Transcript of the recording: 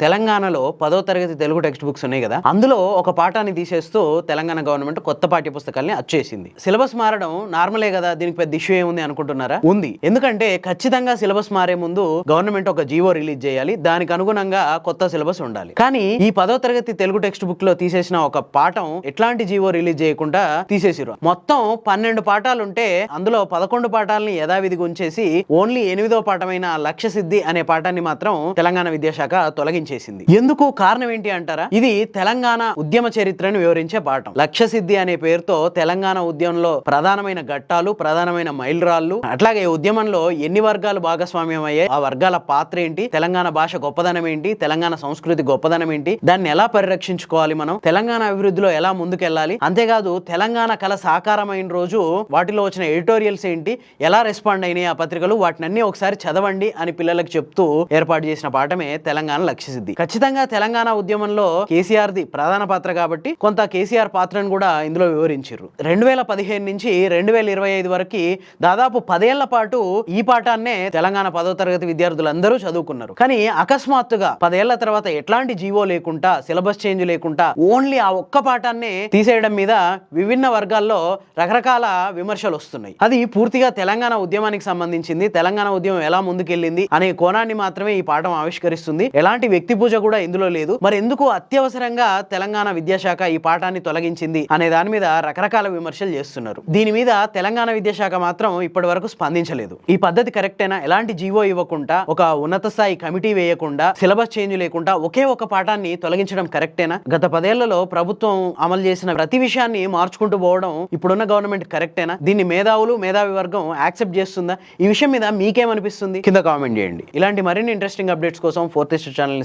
తెలంగాణలో పదో తరగతి తెలుగు టెక్స్ట్ బుక్స్ ఉన్నాయి కదా అందులో ఒక పాఠాన్ని తీసేస్తూ తెలంగాణ గవర్నమెంట్ కొత్త పాఠ్య పుస్తకాల్ని అచ్చేసింది సిలబస్ మారడం నార్మలే కదా దీనికి పెద్ద ఇష్యూ ఏముంది అనుకుంటున్నారా? ఉంది. ఎందుకంటే ఖచ్చితంగా సిలబస్ మారే ముందు గవర్నమెంట్ ఒక జీవో రిలీజ్ చేయాలి దానికి అనుగుణంగా కొత్త సిలబస్ ఉండాలి. కానీ ఈ పదో తరగతి తెలుగు టెక్స్ట్ బుక్లో తీసేసిన ఒక పాఠం ఎట్లాంటి జీవో రిలీజ్ చేయకుండా తీసేసిరు మొత్తం పన్నెండు పాఠాలు ఉంటే అందులో పదకొండు పాఠాలని యథావిధిగా ఉంచేసి ఓన్లీ ఎనిమిదో పాఠమైన లక్ష్య సిద్ధి అనే పాఠాన్ని మాత్రం తెలంగాణ విద్యాశాఖ చేసింది. ఎందుకు కారణం ఏంటి అంటారా? ఇది తెలంగాణ ఉద్యమ చరిత్రను వివరించే పాఠం. లక్ష్య సిద్ధి అనే పేరుతో తెలంగాణ ఉద్యమంలో ప్రధానమైన ఘట్టాలు ప్రధానమైన మైలురాళ్ళు అట్లాగే ఉద్యమంలో ఎన్ని వర్గాలు భాగస్వామ్యం అయ్యాయి ఆ వర్గాల పాత్ర ఏంటి తెలంగాణ భాష గొప్పదనం ఏంటి తెలంగాణ సంస్కృతి గొప్పదనం ఏంటి దాన్ని ఎలా పరిరక్షించుకోవాలి మనం తెలంగాణ అభివృద్ధిలో ఎలా ముందుకెళ్ళాలి అంతేకాదు తెలంగాణ కళ సాకారమైన రోజు వాటిలో వచ్చిన ఎడిటోరియల్స్ ఏంటి ఎలా రెస్పాండ్ అయినాయి ఆ పత్రికలు వాటినన్నీ ఒకసారి చదవండి అని పిల్లలకు చెప్తూ ఏర్పాటు చేసిన పాఠమే తెలంగాణ లక్ష్య సిద్ధి ఖచ్చితంగా తెలంగాణ ఉద్యమంలో కేసీఆర్ ది ప్రధాన పాత్ర కాబట్టి కొంత కేసీఆర్ పాత్రను కూడా ఇందులో వివరించారు. రెండు వేల పదిహేను నుంచి రెండు వేల ఇరవై ఐదు వరకు దాదాపు పదేళ్ళ పాటు ఈ పాఠాన్నే తెలంగాణ పదో తరగతి విద్యార్థులందరూ చదువుకున్నారు. కానీ అకస్మాత్తుగా పదేళ్ళ తర్వాత ఎట్లాంటి జీవో లేకుండా సిలబస్ చేంజ్ లేకుండా ఓన్లీ ఆ ఒక్క పాఠాన్నే తీసేయడం మీద విభిన్న వర్గాల్లో రకరకాల విమర్శలు వస్తున్నాయి. అది పూర్తిగా తెలంగాణ ఉద్యమానికి సంబంధించింది. తెలంగాణ ఉద్యమం ఎలా ముందుకెళ్ళింది అనే కోణాన్ని మాత్రమే ఈ పాఠం ఆవిష్కరిస్తుంది. ఎలాంటి వ్యక్తి పూజ కూడా ఇందులో లేదు. మరి ఎందుకు అత్యవసరంగా తెలంగాణ విద్యాశాఖ ఈ పాఠాన్ని తొలగించింది అనే దాని మీద రకరకాల విమర్శలు చేస్తున్నారు. దీని మీద తెలంగాణ విద్యాశాఖ మాత్రం ఇప్పటి వరకు స్పందించలేదు. ఈ పద్ధతి కరెక్టేనా ఎలాంటి జీవో ఇవ్వకుండా ఒక ఉన్నత స్థాయి కమిటీ వేయకుండా సిలబస్ చేంజ్ లేకుండా ఒకే ఒక పాఠాన్ని తొలగించడం కరెక్టేనా గత పదేళ్ళలో ప్రభుత్వం అమలు చేసిన ప్రతి విషయాన్ని మార్చుకుంటూ పోవడం ఇప్పుడున్న గవర్నమెంట్ కరెక్టేనా దీన్ని మేధావులు మేధావి వర్గం యాక్సెప్ట్ చేస్తుందా? ఈ విషయం మీద మీకేమనిపిస్తుంది? కింద కామెంట్ చేయండి. ఇలాంటి మరిన్ని ఇంట్రెస్టింగ్ అప్డేట్స్ కోసం ఫోర్త్ ఛానల్ని